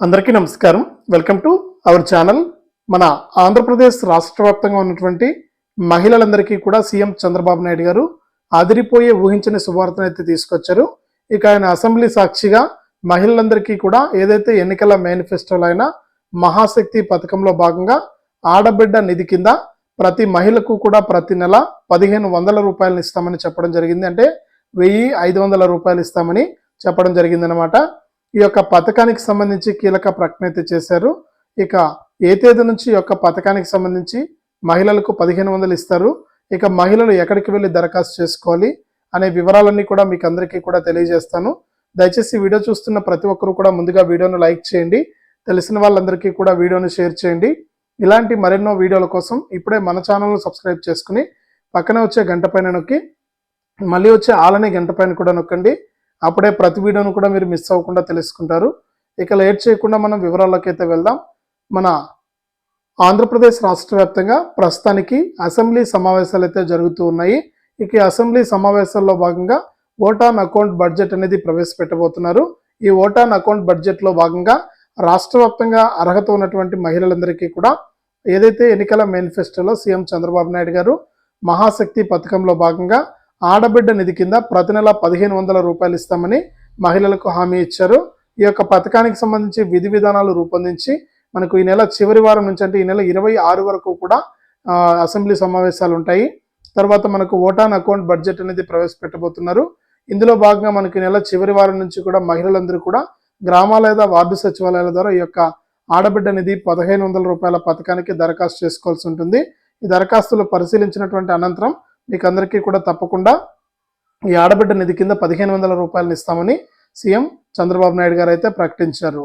అందరికీ నమస్కారం. Welcome to our channel మన ఆంధ్రప్రదేశ్ రాష్ట్ర వ్యాప్తంగా ఉన్నటువంటి మహిళలందరికీ కూడా సీఎం చంద్రబాబు నాయుడు గారు అదిరిపోయే ఊహించని శుభార్తను అయితే తీసుకొచ్చారు. ఇక ఆయన అసెంబ్లీ సాక్షిగా మహిళలందరికీ కూడా ఏదైతే ఎన్నికల మేనిఫెస్టోలో అయినా మహాశక్తి పథకంలో భాగంగా ఆడబిడ్డ నిధి కింద ప్రతి మహిళకు కూడా ప్రతి నెల పదిహేను వందల రూపాయలను ఇస్తామని చెప్పడం జరిగింది. అంటే వెయ్యి ఐదు వందల రూపాయలు ఇస్తామని చెప్పడం జరిగింది అనమాట ఈ యొక్క పథకానికి సంబంధించి కీలక ప్రకటన అయితే చేశారు. ఇక ఏ తేదీ నుంచి ఈ యొక్క పథకానికి సంబంధించి మహిళలకు పదిహేను వందలు ఇస్తారు. ఇక మహిళలు ఎక్కడికి వెళ్ళి దరఖాస్తు చేసుకోవాలి అనే వివరాలన్నీ కూడా మీకు అందరికీ కూడా తెలియజేస్తాను. దయచేసి వీడియో చూస్తున్న ప్రతి ఒక్కరు కూడా ముందుగా వీడియోను లైక్ చేయండి. తెలిసిన వాళ్ళందరికీ కూడా వీడియోను షేర్ చేయండి. ఇలాంటి మరెన్నో వీడియోల కోసం ఇప్పుడే మన ఛానల్ను సబ్స్క్రైబ్ చేసుకుని పక్కనే వచ్చే గంట పైన నొక్కి మళ్ళీ వచ్చే ఆలనే గంట పైన కూడా నొక్కండి. అప్పుడే ప్రతి వీడియోను కూడా మీరు మిస్ అవ్వకుండా తెలుసుకుంటారు. ఇక లేట్ చేయకుండా మనం వివరాల్లోకైతే అయితే వెళ్దాం. మన ఆంధ్రప్రదేశ్ రాష్ట్ర వ్యాప్తంగా ప్రస్తుతానికి అసెంబ్లీ సమావేశాలు అయితే జరుగుతూ ఉన్నాయి. ఇక ఈ అసెంబ్లీ సమావేశాల్లో భాగంగా ఓటాన్ అకౌంట్ బడ్జెట్ అనేది ప్రవేశపెట్టబోతున్నారు. ఈ ఓటాన్ అకౌంట్ బడ్జెట్లో భాగంగా రాష్ట్ర వ్యాప్తంగా అర్హత ఉన్నటువంటి మహిళలందరికీ కూడా ఏదైతే ఎన్నికల మేనిఫెస్టోలో సీఎం చంద్రబాబు నాయుడు గారు మహాశక్తి పథకంలో భాగంగా ఆడబిడ్డ నిధి కింద ప్రతి నెల పదిహేను వందల రూపాయలు ఇస్తామని మహిళలకు హామీ ఇచ్చారు. ఈ యొక్క పథకానికి సంబంధించి విధి విధానాలు రూపొందించి మనకు ఈ నెల చివరి వారం నుంచి అంటే ఈ నెల ఇరవై ఆరు వరకు కూడా అసెంబ్లీ సమావేశాలు ఉంటాయి. తర్వాత మనకు ఓటాన్ అకౌంట్ బడ్జెట్ అనేది ప్రవేశపెట్టబోతున్నారు. ఇందులో భాగంగా మనకి ఈ నెల చివరి వారం నుంచి కూడా మహిళలందరూ కూడా గ్రామాల లేదా వార్డు సచివాలయాల ద్వారా ఈ యొక్క ఆడబిడ్డ నిధి పదిహేను వందల రూపాయల పథకానికి దరఖాస్తు చేసుకోవాల్సి ఉంటుంది. ఈ దరఖాస్తులు పరిశీలించినటువంటి అనంతరం మీకు అందరికీ కూడా తప్పకుండా ఈ ఆడబిడ్డ నిధి కింద పదిహేను వందల రూపాయలను ఇస్తామని సీఎం చంద్రబాబు నాయుడు గారు అయితే ప్రకటించారు.